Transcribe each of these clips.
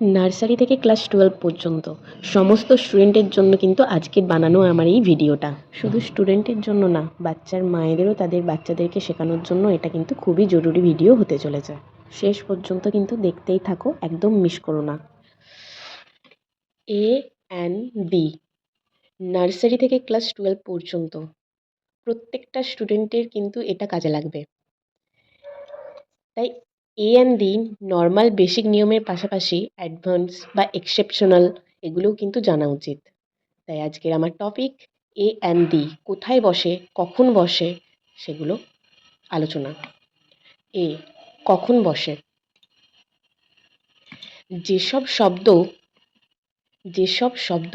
Nursery থেকে class twelve পর্যন্ত। সমস্ত স্টুডেন্টের জন্য কিন্তু আজকের বানানো আমার এই ভিডিওটা। শুধু স্টুডেন্টের জন্য না, বাচ্চার মায়েদেরও তাদের বাচ্চাদেরকে শেখানোর জন্য এটা কিন্তু খুবই জরুরি ভিডিও হতে চলেছে। শেষ পর্যন্ত কিন্তু দেখতেই থাকো, একদম মিস করো না। এ অ্যান বি নার্সারি থেকে ক্লাস টুয়েলভ পর্যন্ত। প্রত্যেকটা স্টুডেন্টের কিন্তু এটা কাজে লাগবে। তাই a and the normal basic নিয়মের পাশাপাশি অ্যাডভান্স বা এক্সেপশনাল এগুলোও কিন্তু জানা উচিত। তাই আজকের আমার টপিক এ অ্যান্ড ডি কোথায় বসে, কখন বসে, সেগুলো আলোচনা। এ কখন বসে? যেসব শব্দ যেসব শব্দ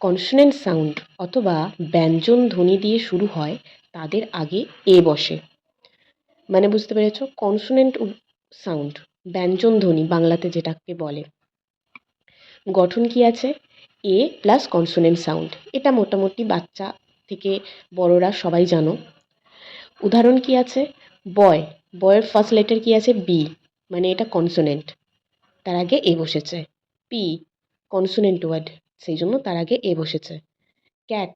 কনসোনেন্ট সাউন্ড অথবা ব্যঞ্জন ধ্বনি দিয়ে শুরু হয়, তাদের আগে এ বসে। মানে বুঝতে পেরেছ? কনসোনেন্ট সাউন্ড ব্যঞ্জন ধ্বনি বাংলাতে যেটাকে বলে। গঠন কি আছে? এ প্লাস কনসোনেন্ট সাউন্ড এটা মোটামুটি বাচ্চা থেকে বড়রা সবাই জানো। উদাহরণ কি আছে? বয় বয়ের ফার্স্ট লেটার কি আছে? বি মানে এটা কনসোনেন্ট তার আগে এ বসেছে। পি কনসোনেন্ট ওয়ার্ড সেই জন্য তার আগে এ বসেছে। Cat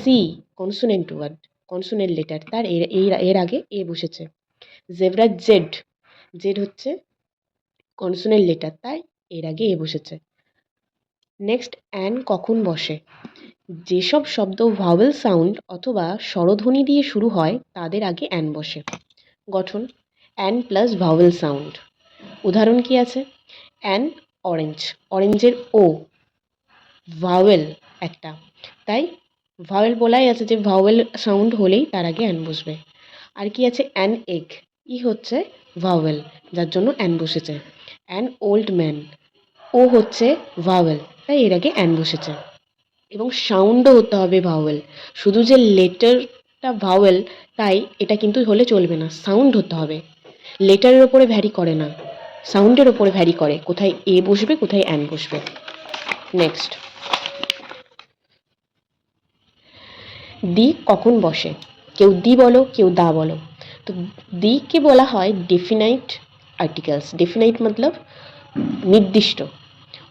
C consonant word consonant letter তার এর এর আগে এ বসেছে। জেব্রা জেড জেড হচ্ছে কনসোনেন্ট লেটার, তাই এর আগে এ বসেছে। নেক্সট, অ্যান কখন বসে? যেসব শব্দ ভাওয়েল সাউন্ড অথবা স্বরধ্বনি দিয়ে শুরু হয়, তাদের আগে অ্যান বসে। গঠন, অ্যান প্লাস ভাওয়েল সাউন্ড। উদাহরণ কি আছে? অ্যান অরেঞ্জ, অরেঞ্জের ও। ভাওয়েল একটা। তাই ভাওয়েল বলাই আছে যে ভাওয়েল সাউন্ড হলেই তার আগে অ্যান বসবে। আর কি আছে? An egg. ই হচ্ছে ভাওয়েল যার জন্য অ্যান বসেছে। অ্যান ওল্ড ম্যান ও হচ্ছে ভাওয়েল তাই এর আগে অ্যান বসেছে। এবং সাউন্ডও হতে হবে ভাওয়েল শুধু যে লেটারটা ভাওয়েল তাই এটা কিন্তু হলে চলবে না সাউন্ড হতে হবে। লেটারের ওপরে ভ্যারি করে না সাউন্ডের ওপরে ভ্যারি করে, কোথায় এ বসবে, কোথায় অ্যান বসবে। নেক্সট দি কখন বসে? কেউ দি বলো, কেউ দা বলো। তো দিকে বলা হয় ডেফিনাইট আর্টিকেলস ডেফিনাইট মতলব নির্দিষ্ট।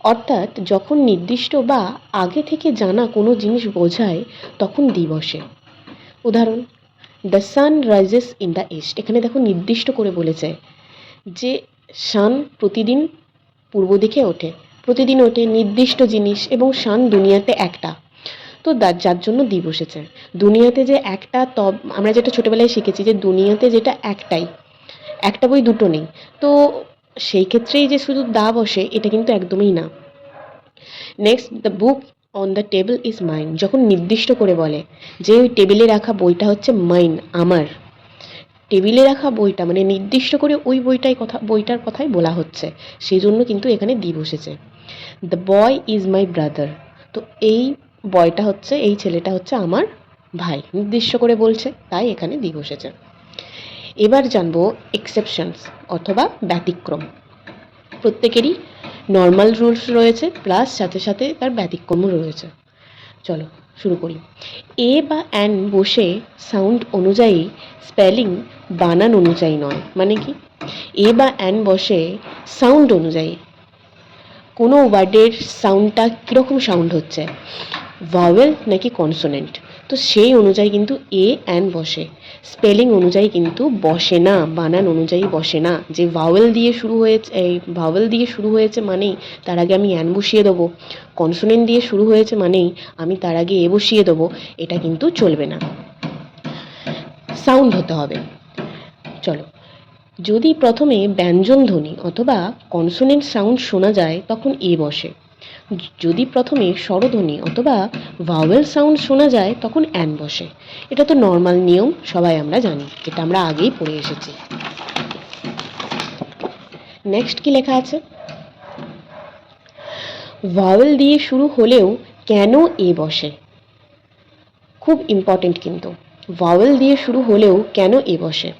অর্থাৎ যখন নির্দিষ্ট বা আগে থেকে জানা কোনো জিনিস বোঝায়, তখন দি বসে। উদাহরণ the sun rises in the east এখানে দেখো নির্দিষ্ট করে বলেছে যে সান প্রতিদিন পূর্ব দিকে ওঠে। প্রতিদিন ওঠে নির্দিষ্ট জিনিস এবং সান দুনিয়াতে একটা। তো যার জন্য দি বসেছে দুনিয়াতে যে একটা তব আমরা যেটা ছোটোবেলায় শিখেছি যে দুনিয়াতে যেটা একটাই, একটা বই দুটো নেই। তো সেই ক্ষেত্রেই যে শুধু দা বসে, এটা কিন্তু একদমই না। Next the book on the table is mine যখন নির্দিষ্ট করে বলে যে ওই টেবিলে রাখা বইটা হচ্ছে মাইন আমার। টেবিলে রাখা বইটা মানে নির্দিষ্ট করে ওই বইটাই কথা বইটার কথাই বলা হচ্ছে। সেই জন্য কিন্তু এখানে দি বসেছে the boy is my brother তো এই বয়টা হচ্ছে, এই ছেলেটা হচ্ছে আমার ভাই। নির্দিষ্ট করে বলছে, তাই এখানে দি বসেছে এবার জানব এক্সেপশনস অথবা ব্যতিক্রম। প্রত্যেকেরই নর্মাল রুলস রয়েছে প্লাস সাথে সাথে তার ব্যতিক্রমও রয়েছে। চলো, শুরু করি। এ বা অ্যান বসে সাউন্ড অনুযায়ী স্পেলিং বানান অনুযায়ী নয়। মানে কি? এ বা অ্যান বসে সাউন্ড অনুযায়ী। কোনো ওয়ার্ডের সাউন্ডটা কীরকম সাউন্ড হচ্ছে? ভাওয়েল নাকি কনসোনেন্ট তো সেই অনুযায়ী কিন্তু এ অ্যান বসে। স্পেলিং অনুযায়ী কিন্তু বসে না, বানান অনুযায়ী বসে না। যে ভাওয়েল দিয়ে শুরু হয়েছে, এই ভাওয়েল দিয়ে শুরু হয়েছে মানেই তার আগে আমি অ্যান বসিয়ে দেবো। কনসোনেন্ট দিয়ে শুরু হয়েছে মানেই আমি তার আগে এ বসিয়ে দেবো। এটা কিন্তু চলবে না। সাউন্ড হতে হবে। চলো। যদি প্রথমে ব্যঞ্জন ধ্বনি অথবা কনসোনেন্ট সাউন্ড শোনা যায়, তখন এ বসে। যদি প্রথমে স্বরধ্বনি অথবা ভাওয়েল সাউন্ড শোনা যায়, তখন অ্যান বসে। এটা তো নর্মাল নিয়ম, সবাই আমরা জানি। এটা আমরা আগেই পড়ে এসেছি। নেক্সট কি লেখা আছে? ভাওয়েল দিয়ে শুরু হলেও কেন এ বসে? খুব ইম্পর্টেন্ট কিন্তু। ভাওয়েল দিয়ে শুরু হলেও কেন এ বসে?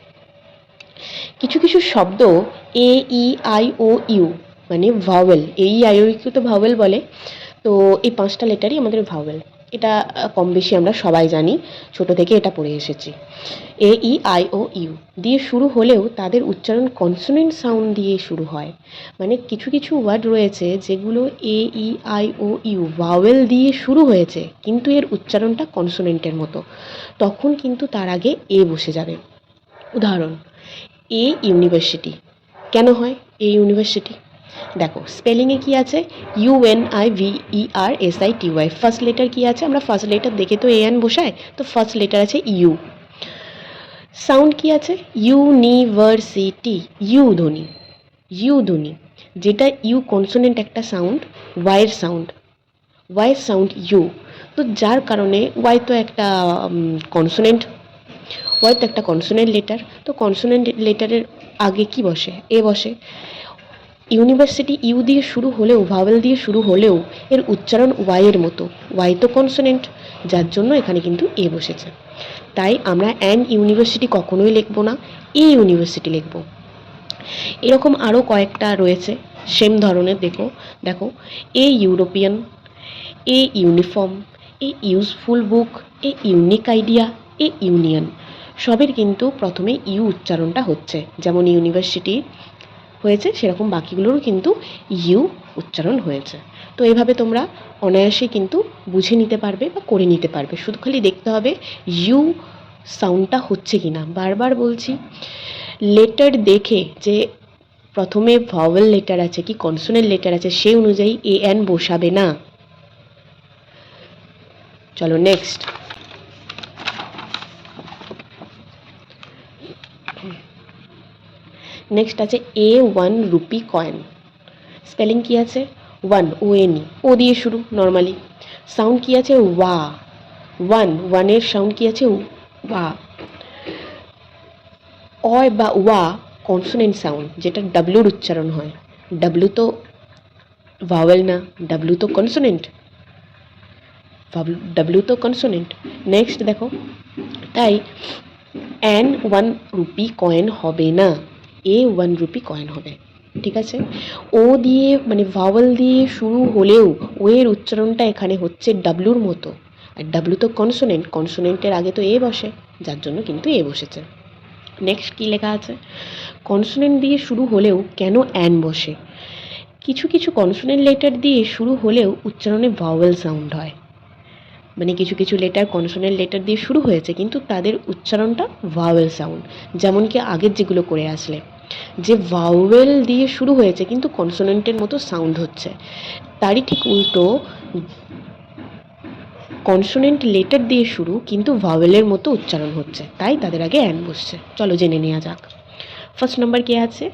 কিছু কিছু শব্দ A, E, I, O, U মানে ভাওয়েল এই আই তো ভাওয়েল বলে। তো এই পাঁচটা লেটারই আমাদের ভাওয়েল এটা কম বেশি আমরা সবাই জানি। ছোট থেকে এটা পড়ে এসেছি। এ ই আই ও ইউ দিয়ে শুরু হলেও তাদের উচ্চারণ কনসোনেন্ট সাউন্ড দিয়ে শুরু হয়। মানে কিছু কিছু ওয়ার্ড রয়েছে যেগুলো A E I O U vowel দিয়ে শুরু হয়েছে, কিন্তু এর উচ্চারণটা কনসোনেন্টের মতো। তখন কিন্তু তার আগে এ বসে যাবে। উদাহরণ এ ইউনিভার্সিটি কেন হয় এ ইউনিভার্সিটি দেখো স্পেলিংয়ে কি আছে? U N I V E R S I T Y first letter কি আছে? আমরা ফার্স্ট লেটার দেখে তো এ এন বসাই তো ফার্স্ট লেটার আছে ইউ সাউন্ড কি আছে? ইউনিভার্সিটি ইউ ধ্বনি। ইউ ধ্বনি। যেটা ইউ কনসোনেন্ট একটা সাউন্ড ওয়াইয়ের সাউন্ড ওয়াইয়ের সাউন্ড ইউ তো যার কারণে ওয়াই তো একটা কনসোনেন্ট ওয়াই তো একটা কনসোনেন্ট লেটার তো কনসোনেন্ট লেটারের আগে কি বসে? এ বসে। ইউনিভার্সিটি ইউ দিয়ে শুরু হলেও, ভাওয়েল দিয়ে শুরু হলেও এর উচ্চারণ ওয়াইয়ের মতো। ওয়াই তো কনসোনেন্ট যার জন্য এখানে কিন্তু এ বসেছে। তাই আমরা অ্যান ইউনিভার্সিটি কখনোই লিখব না, এ ইউনিভার্সিটি লিখব। এরকম আরও কয়েকটা রয়েছে সেম ধরনের, দেখো। দেখো, a European, a uniform, a useful book, a unique idea, a union. সবের কিন্তু প্রথমে ইউ উচ্চারণটা হচ্ছে। যেমন ইউনিভার্সিটি হয়েছে, সেরকম বাকিগুলোরও কিন্তু ইউ উচ্চারণ হয়েছে। তো এভাবে তোমরা অনায়াসে কিন্তু বুঝে নিতে পারবে বা করে নিতে পারবে। শুধু খালি দেখতে হবে ইউ সাউন্ডটা হচ্ছে কি না বারবার বলছি লেটার দেখে যে প্রথমে ভাওয়েল লেটার আছে কি কনসোনেন্ট লেটার আছে, সেই অনুযায়ী এ এন বসাবে না। চলো নেক্সট নেক্সট আছে a one rupee coin spelling কী আছে? ওয়ান ও এন ও দিয়ে শুরু নর্মালি সাউন্ড কী আছে? ওয়া ওয়ান ওয়ানের সাউন্ড কী আছে? ওয়া অয় বা ওয়া কনসোনেন্ট সাউন্ড যেটা ডাব্লুর উচ্চারণ হয়। ডাব্লু তো ভাওয়েল না ডাব্লু তো কনসোনেন্ট ডাব্লু তো কনসোনেন্ট নেক্সট দেখো। তাই অ্যান ওয়ান রুপি কয়েন হবে না। এ ওয়ান রুপি কয়েন হবে, ঠিক আছে? ও দিয়ে মানে ভাওয়াল দিয়ে শুরু হলেও ও এর উচ্চারণটা এখানে হচ্ছে ডাব্লুর মতো। আর ডাব্লু তো কনসোনেন্ট কনসোনেন্টের আগে তো এ বসে, যার জন্য কিন্তু এ বসেছে। নেক্সট কী লেখা আছে? কনসোনেন্ট দিয়ে শুরু হলেও কেন অ্যান বসে? কিছু কিছু কনসোনেন্ট লেটার দিয়ে শুরু হলেও উচ্চারণে ভাওয়েল সাউন্ড হয়। মানে কিছু কিছু লেটার কনসোনেন্ট লেটার দিয়ে শুরু হয়েছে, কিন্তু তাদের উচ্চারণটা ভাওয়েল সাউন্ড যেমন কি আগের যেগুলো করে আসলে। যে ভাওয়েল দিয়ে শুরু হয়েছে, কিন্তু কনসোনেন্টের মতো সাউন্ড হচ্ছে। তারই ঠিক উল্টো কনসোনেন্ট লেটার দিয়ে শুরু, কিন্তু ভাওয়েলের মতো উচ্চারণ হচ্ছে। তাই তাদের আগে অ্যান বসছে। চলো জেনে নেওয়া যাক। ফার্স্ট নাম্বার কে আছে?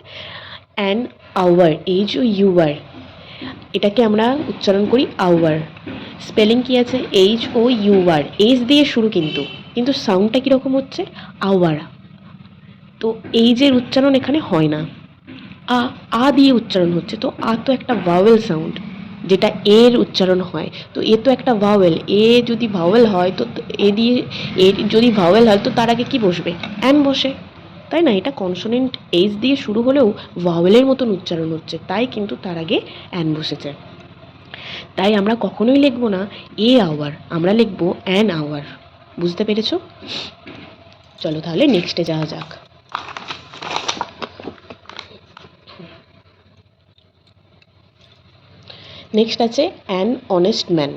An hour H O U R এটাকে আমরা উচ্চারণ করি আওয়ার স্পেলিং কি আছে? এইচ ও ইউআর এইচ দিয়ে শুরু কিন্তু। কিন্তু সাউন্ডটা কীরকম হচ্ছে? আওয়ার তো এইজের উচ্চারণ এখানে হয় না। আ আ দিয়ে উচ্চারণ হচ্ছে। তো আ তো একটা ভাওয়েল সাউন্ড যেটা এর উচ্চারণ হয়। তো এ তো একটা ভাওয়েল এ যদি ভাওয়েল হয়, তো এ দিয়ে এ যদি ভাওয়েল হয়, তো তার আগে কি বসবে? অ্যান বসে। তাই না? এটা কনসোনেন্ট এইচ দিয়ে শুরু হলেও ভাওয়েলের মতন উচ্চারণ হচ্ছে। তাই কিন্তু তার আগে অ্যান বসেছে। তাই আমরা কখনোই লিখব না এ আওয়ার আমরা লিখব অ্যান আওয়ার বুঝতে পেরেছ? চলো তাহলে নেক্সটে যাওয়া যাক। নেক্সট আছে অ্যান অনেস্ট ম্যান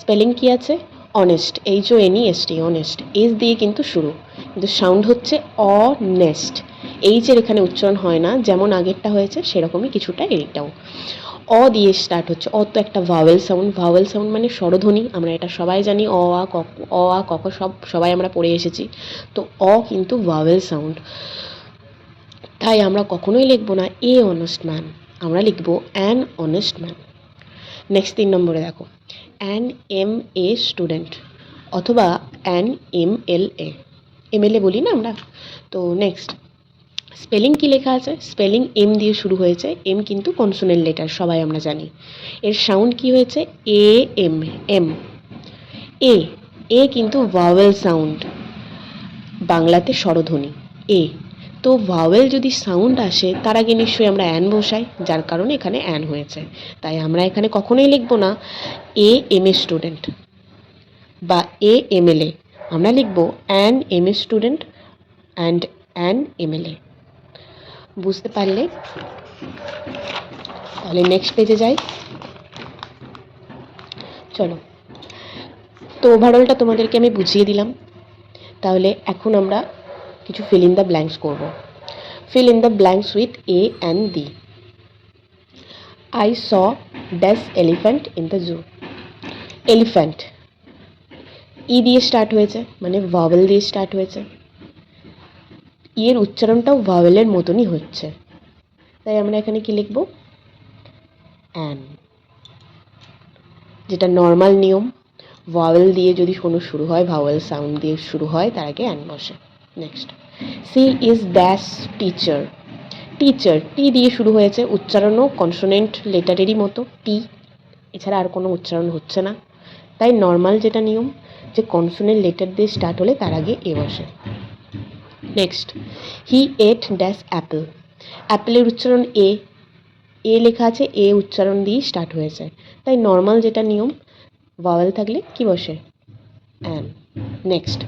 স্পেলিং কি আছে? Honest H O N E S T honest S দিয়ে কিন্তু শুরু। কিন্তু সাউন্ড হচ্ছে অনেস্ট এইচের এখানে উচ্চারণ হয় না, যেমন আগেরটা হয়েছে, সেরকমই কিছুটা এইটাও অ দিয়ে স্টার্ট হচ্ছে, অ তো একটা ভাওয়েল সাউন্ড ভাওয়েল সাউন্ড মানে স্বরধ্বনি, আমরা এটা সবাই জানি, অ, আ, ক, অ, আ, ক সব, সবাই আমরা পড়ে এসেছি। তো অ কিন্তু ভাওয়েল সাউন্ড তাই আমরা কখনোই লিখব না, এ অনেস্ট ম্যান আমরা লিখব অ্যান অনেস্ট ম্যান নেক্সট তিন নম্বরে দেখো অ্যান এম এ স্টুডেন্ট অথবা an M L A M L A বলি না আমরা? তো নেক্সট স্পেলিং কি লেখা আছে? স্পেলিং এম দিয়ে শুরু হয়েছে এম কিন্তু কনসোনেন্ট লেটার সবাই আমরা জানি। এর সাউন্ড কি হয়েছে? এ এম এম এ এ কিন্তু ভাওয়েল সাউন্ড বাংলাতে স্বরধ্বনি এ তো ভাওয়েল যদি সাউন্ড আসে, তার আগে নিশ্চয়ই আমরা অ্যান বসাই, যার কারণে এখানে অ্যান হয়েছে। তাই আমরা এখানে কখনোই লিখব না এ এম এ স্টুডেন্ট বা এ এমএলএ আমরা লিখব an M A student and an MLA বুঝতে পারলে? তাহলে নেক্সট পেজে যাই। চলো। তো ওভারঅলটা তোমাদেরকে আমি বুঝিয়ে দিলাম। তাহলে এখন আমরা কিছু ফিল ইন দ্য ব্ল্যাঙ্কস করব। Fill in the blanks with a and the I saw dash elephant in the zoo elephant E দিয়ে স্টার্ট হয়েছে মানে ভাওয়েল দিয়ে স্টার্ট হয়েছে। এর উচ্চারণটাও ভাওয়েলের মতনই হচ্ছে। তাই আমরা এখানে কি লিখব? অ্যান যেটা নর্মাল নিয়ম। ভাওয়েল দিয়ে যদি কোনো শুরু হয় ভাওয়েল সাউন্ড দিয়ে শুরু হয়, তার আগে অ্যান বসে। Next she is dash teacher teacher T দিয়ে শুরু হয়েছে, উচ্চারণও কনসোনেন্ট লেটারেরই মতো টি এছাড়া আর কোনো উচ্চারণ হচ্ছে না। তাই নর্মাল যেটা নিয়ম যে কনসোনেন্ট লেটার দিয়ে স্টার্ট হলে তার আগে এ বসে। Next he ate dash apple অ্যাপেলের উচ্চারণ এ এ লেখা আছে এ উচ্চারণ দিয়ে স্টার্ট হয়েছে। তাই নর্মাল যেটা নিয়ম ভাওয়েল থাকলে কি বসে? An next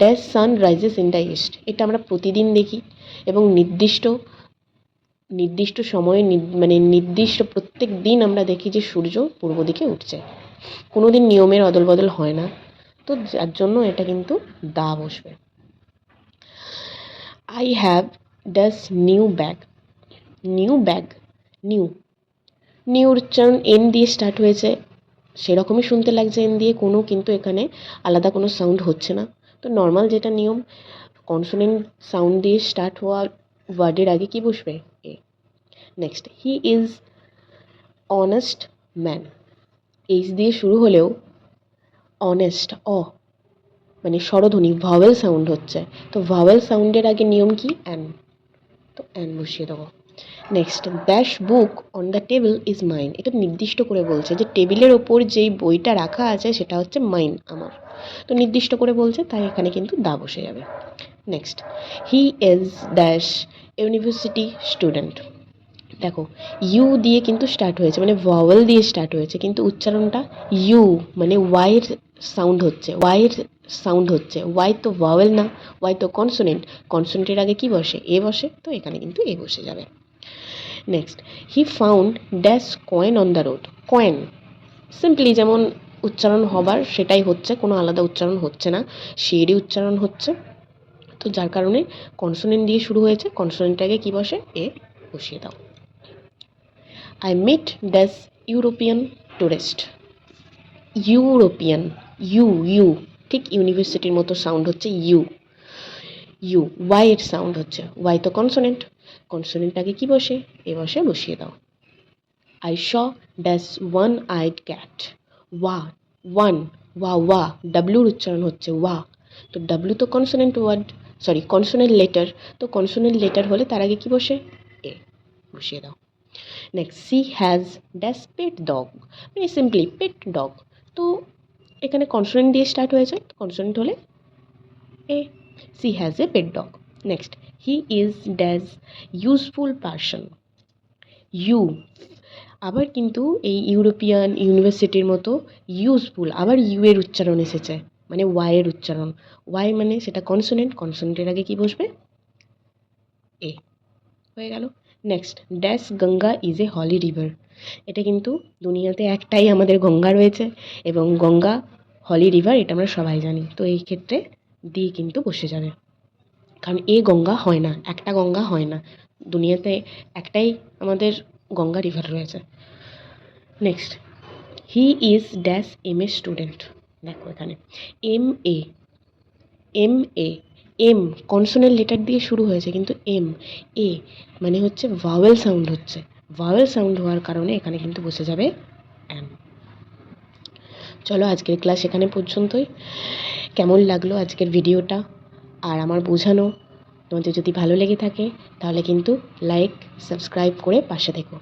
dash sun rises in the east এটা আমরা প্রতিদিন দেখি এবং নির্দিষ্ট নির্দিষ্ট সময়ে মানে নির্দিষ্ট প্রত্যেক দিন আমরা দেখি যে সূর্য পূর্ব দিকে উঠছে। কোনো দিন নিয়মের অদল বদল হয় না। তো যার জন্য এটা কিন্তু দা বসবে। I have dash new bag new bag new new উচ্চারণ এন দিয়ে স্টার্ট হয়েছে। সেরকমই শুনতে লাগছে এন দিয়ে, কোনো কিন্তু এখানে আলাদা কোনো সাউন্ড হচ্ছে না। তো নর্মাল যেটা নিয়ম কনসোনেন্ট সাউন্ড দিয়ে স্টার্ট হওয়া ওয়ার্ডের আগে কি বসবে? A next he is honest man H দিয়ে শুরু হলেও অনেস্ট অ মানে স্বরধ্বনি ভাওয়েল সাউন্ড হচ্ছে। তো ভাওয়েল সাউন্ডের আগে নিয়ম কি? অ্যান তো অ্যান বসিয়ে দেবো। Next dash book on the table is mine এটা নির্দিষ্ট করে বলছে যে টেবিলের ওপর যেই বইটা রাখা আছে সেটা হচ্ছে মাইন আমার। তো নির্দিষ্ট করে বলছে, তাই এখানে কিন্তু দা বসে যাবে। Next he is dash university student দেখো ইউ দিয়ে কিন্তু স্টার্ট হয়েছে মানে ভাওয়েল দিয়ে স্টার্ট হয়েছে, কিন্তু উচ্চারণটা ইউ মানে ওয়াইয়ের সাউন্ড হচ্ছে ওয়াইয়ের সাউন্ড হচ্ছে ওয়াই তো ভাওয়েল না ওয়াই তো কনসোনেন্ট কনসোনেন্টের আগে কি বসে? এ বসে, তো এখানে কিন্তু এ বসে যাবে। Next he found dash coin on the road coin simply যেমন উচ্চারণ হবার, সেটাই হচ্ছে, কোনো আলাদা উচ্চারণ হচ্ছে না শেরই উচ্চারণ হচ্ছে, তো যার কারণে কনসোনেন্ট দিয়ে শুরু হয়েছে কনসোনেন্টটাকে কি বসে? এ বসিয়ে দাও। I meet dash European tourist European U U. ঠিক ইউনিভার্সিটির মতো সাউন্ড হচ্ছে ইউ। ইউ, ওয়াই এর সাউন্ড হচ্ছে। ওয়াই তো কনসোনেন্ট কনসোনেন্টটাকে কি বসে? এ বসে বসিয়ে দাও। I saw dash one eyed cat wa one wa wa. ডাব্লিউর উচ্চারণ হচ্ছে ওয়া। তো ডাব্লিউ তো consonant word sorry consonant letter তো কনসোনেন্ট লেটার হলে তার আগে কি বসে? এ, বসিয়ে দাও। Next she has dash pet dog মানে সিম্পলি পেট ডগ তো এখানে কনসোনেন্ট দিয়ে স্টার্ট হয়েছে কনসোনেন্ট হলে a she has a pet dog next he is dash useful person U আবার কিন্তু এই ইউরোপিয়ান ইউনিভার্সিটির মতো ইউজফুল আবার ইউ এর উচ্চারণ এসেছে মানে ওয়াই এর উচ্চারণ। ওয়াই মানে সেটা কনসোনেন্ট কনসোনেন্টের আগে কি বসবে? এ হয়ে গেল। Next dash Ganga is a holy river এটা কিন্তু দুনিয়াতে একটাই আমাদের গঙ্গা রয়েছে, এবং গঙ্গা হলি রিভার, এটা আমরা সবাই জানি। তো এই ক্ষেত্রে দি কিন্তু বসে যাবে। কারণ এ গঙ্গা হয় না, একটা গঙ্গা হয় না। দুনিয়াতে একটাই আমাদের গঙ্গা রিভার রয়েছে। Next he is dash M A student দেখো এখানে। M A M A M consonant letter দিয়ে শুরু হয়েছে, কিন্তু এম এ মানে হচ্ছে ভাওয়েল সাউন্ড হচ্ছে। ভাওয়েল সাউন্ড হওয়ার কারণে এখানে কিন্তু বসে যাবে অ্যাম চলো আজকের ক্লাস এখানে পর্যন্তই। কেমন লাগল আজকের ভিডিওটা? আর আমার বোঝানো? তোমাদের যদি ভালো লেগে থাকে, তাহলে কিন্তু লাইক সাবস্ক্রাইব করে পাশে থেকো।